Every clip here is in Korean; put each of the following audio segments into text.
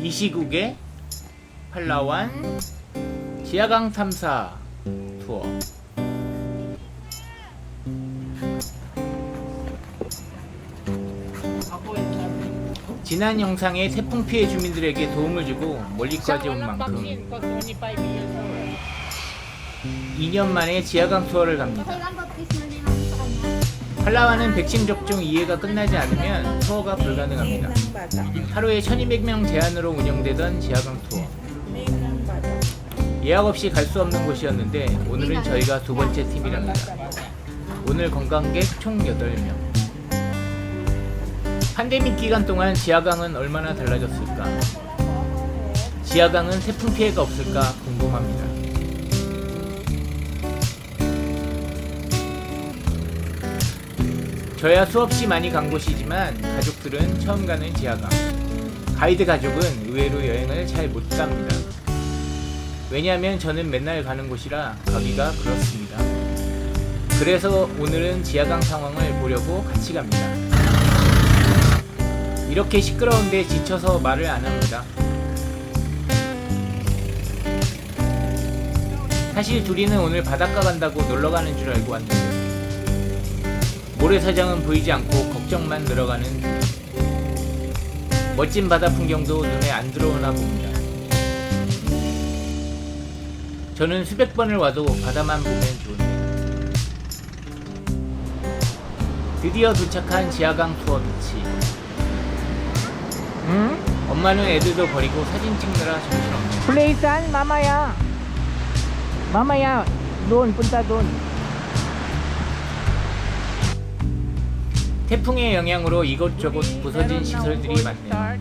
이 시국에 팔라완 지하강 탐사 투어 지난 영상에 태풍 피해 주민들에게 도움을 주고 멀리까지 온 만큼 2년 만에 지하강 투어를 갑니다. 팔라완은 백신 접종 이해가 끝나지 않으면 투어가 불가능합니다. 하루에 1200명 제한으로 운영되던 지하강 투어. 예약 없이 갈 수 없는 곳이었는데 오늘은 저희가 두 번째 팀이랍니다. 오늘 관광객 총 8명. 팬데믹 기간 동안 지하강은 얼마나 달라졌을까? 지하강은 태풍 피해가 없을까 궁금합니다. 저야 수없이 많이 간 곳이지만 가족들은 처음 가는 지하강. 가이드 가족은 의외로 여행을 잘 못 갑니다. 왜냐하면 저는 맨날 가는 곳이라 가기가 그렇습니다. 그래서 오늘은 지하강 상황을 보려고 같이 갑니다. 이렇게 시끄러운데 지쳐서 말을 안 합니다. 사실 둘이는 오늘 바닷가 간다고 놀러 가는 줄 알고 왔는데 모래사장은 보이지 않고 걱정만 늘어가는 둘. 멋진 바다 풍경도 눈에 안 들어오나 봅니다. 저는 수백 번을 와도 바다만 보면 좋은데 드디어 도착한 지하강 투어 비치 응? 엄마는 애들도 버리고 사진 찍느라 정신없네 saan? Mamaya. Mamaya. Doon, punta doon. 태풍의 영향으로 이것저것 부서진 시설들이 많네요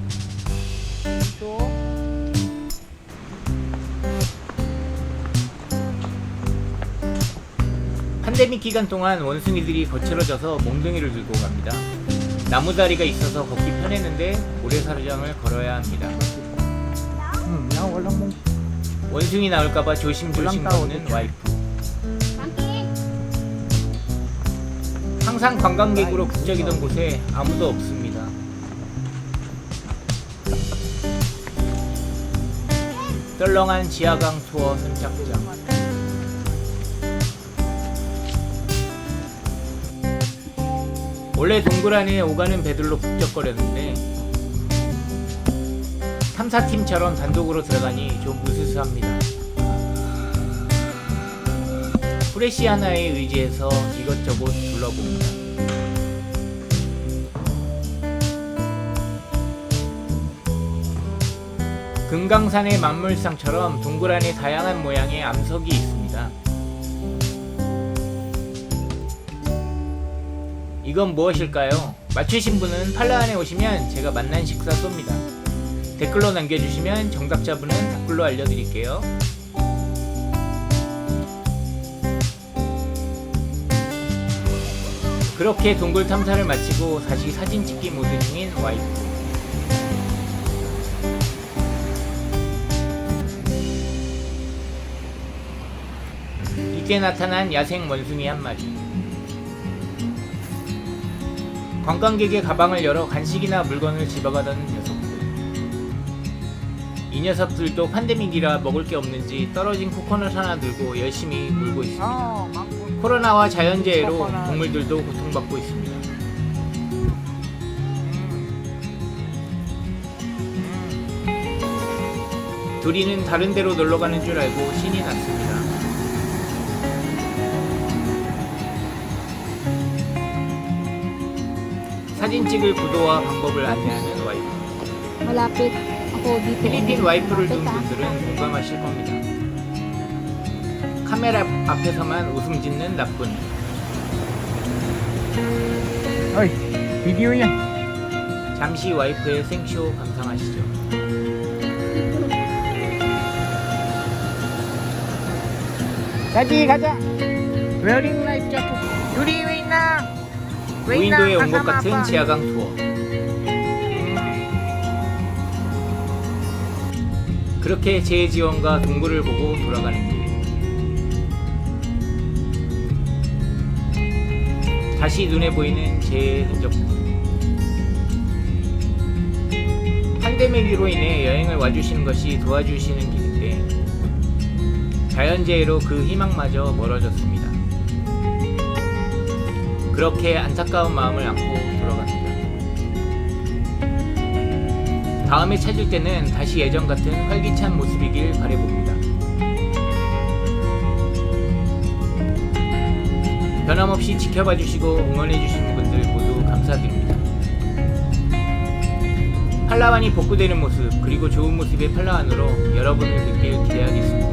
팬데믹 기간 동안 원숭이들이 거칠어져서 몽둥이를 들고 갑니다. 나무다리가 있어서 걷기 편했는데 모래사장을 걸어야 합니다. Mong... 원숭이 나올까봐 조심조심 걷는 와이프. 항상 관광객으로 북적이던 곳에 아무도 없습니다. 썰렁한 지하강 투어 선착장. 원래 동굴 안에 오가는 배들로 북적거렸는데 탐사팀처럼 단독으로 들어가니 좀 으스스합니다. 프레시 하나에 의지해서 이것저것 둘러봅니다. 금강산의 만물상처럼 동굴 안에 다양한 모양의 암석이 있습니다. 이건 무엇일까요? 맞추신 분은 팔라 안에 오시면 제가 만난 식사 쏩니다. 댓글로 남겨주시면 정답자분은 댓글로 알려드릴게요. 그렇게 동굴 탐사를 마치고 다시 사진 찍기 모드 중인 와이프. 이때 나타난 야생 원숭이 한 마리. 관광객의 가방을 열어 간식이나 물건을 집어가던 녀석들. 이 녀석들도 팬데믹이라 먹을 게 없는지 떨어진 코코넛 하나 들고 열심히 물고 있습니다. 코로나와 자연재해로 코코넛. 동물들도 고통받고 있습니다. 둘이는 다른 데로 놀러 가는 줄 알고 신이 났습니다. 사진 찍을 구도와 방법을 안내하는 와이프. Ako dito. 필리핀 와이프를 둔. 분들은 공감하실 겁니다. 카메라 앞에서만 웃음 짓는 나쁜. Video yan. 잠시 와이프의 생쇼 감상하시죠. Gaji, gaja. Wearing life jacket. Yuri, wait na. Wait na, 무인도에 온것 kasama 같은 pa. 지하강 투어. 그렇게 제 지원과 동굴을 보고 돌아가는 길. 다시 눈에 보이는 제 흔적들. pandemic으로 인해 여행을 와주시는 것이 도와주시는 길인데 자연재해로 그 희망마저 멀어졌습니다. 그렇게 안타까운 마음을 안고 돌아갑니다. 다음에 찾을 때는 다시 예전 같은 활기찬 모습이길 바래봅니다. 없이 지켜봐 주시고 응원해 주시는 분들 모두 감사드립니다. 팔라완이 복구되는 모습 그리고 좋은 모습의 팔라완으로 여러분을 뵙길 기대하겠습니다.